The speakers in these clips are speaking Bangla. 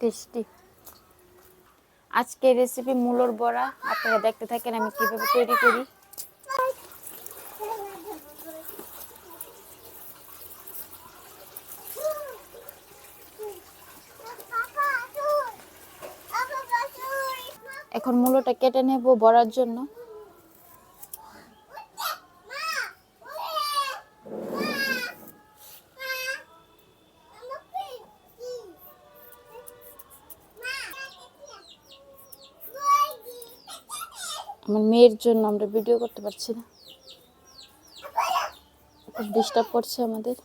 টেস্টি। আজকে রেসিপি মূলর বড়া। আপনারা দেখতে থাকেন আমি কীভাবে তৈরি করি। এখন মূলোটা কেটে নেব বড়ার জন্য। আমার মেয়ের জন্য আমরা ভিডিও করতে পারছি না। খুব ডিস্টার্ব করছে আমাদের।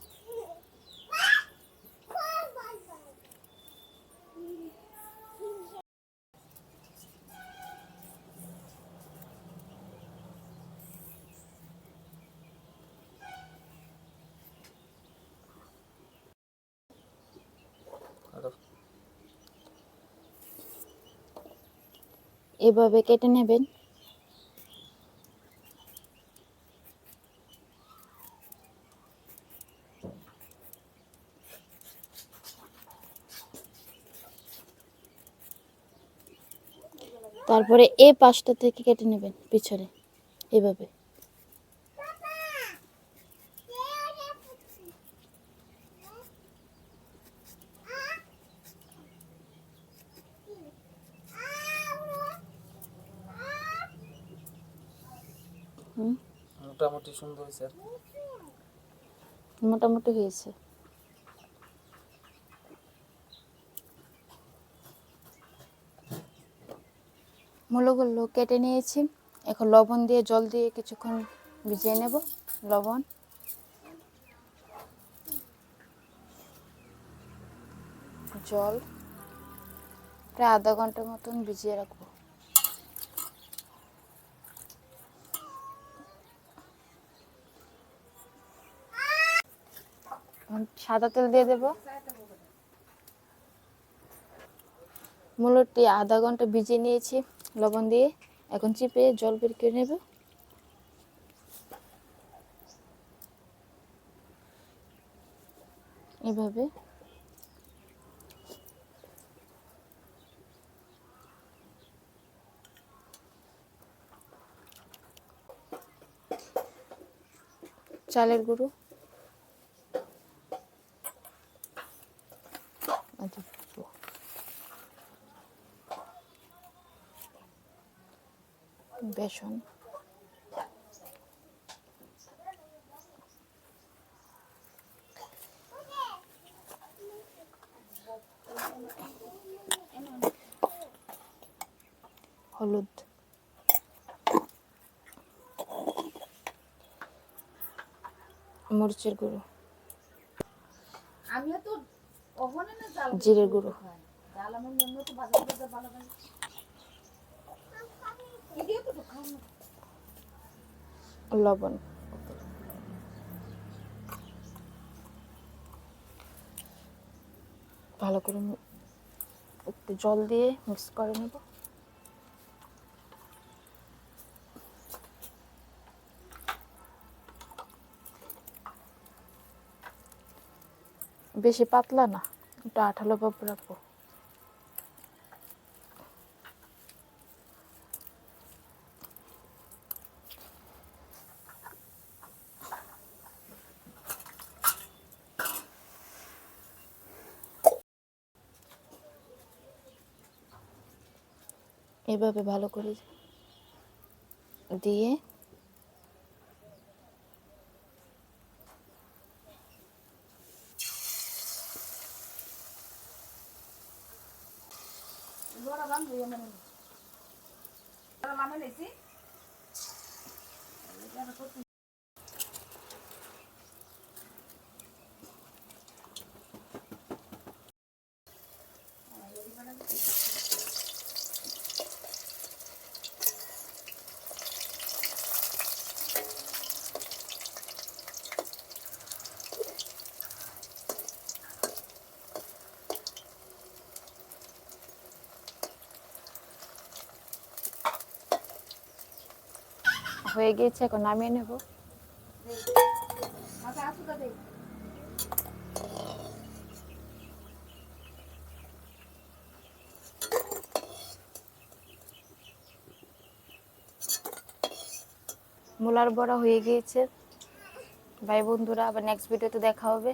এভাবে কেটে নেবেন। তারপরে এ পাশটা থেকে কেটে নেবেন পিছনে এভাবে। হুম? মোটামুটি সুন্দর হয়েছে। মোটামুটি হয়েছে। মূলগুলো কেটে নিয়েছি। এখন লবণ দিয়ে জল দিয়ে কিছুক্ষণ ভিজিয়ে নেব, লবণ। জল প্রায় আধা ঘণ্টার মতন ভিজিয়ে রাখব। সাদা তেল দিয়ে দেব। মূলটি আধা ঘণ্টা ভিজিয়ে নিয়েছি। লবণ দিয়ে এখন চিপে জল বের করে নেব। এভাবে। চালের গুঁড়ো। আচ্ছা, বেসন। হলুদ। মরিচের গুঁড়ো। জিরের গুঁড়ো জাল আমার জন্য তো বাজার বাজার ভালো ভালো এদিকে তো খাও না লবণ। ভালো করে একটু জল দিয়ে মিক্স করে নেব। বেশি পাতলা না, একটু আঠালো ভাব রাখব। এভাবে ভালো করে দিয়ে হয়ে গিয়েছে, এখন নামিয়ে নেব। মূলার বড়া হয়ে গিয়েছে। ভাই বন্ধুরা, আবার নেক্সট ভিডিওতে দেখা হবে।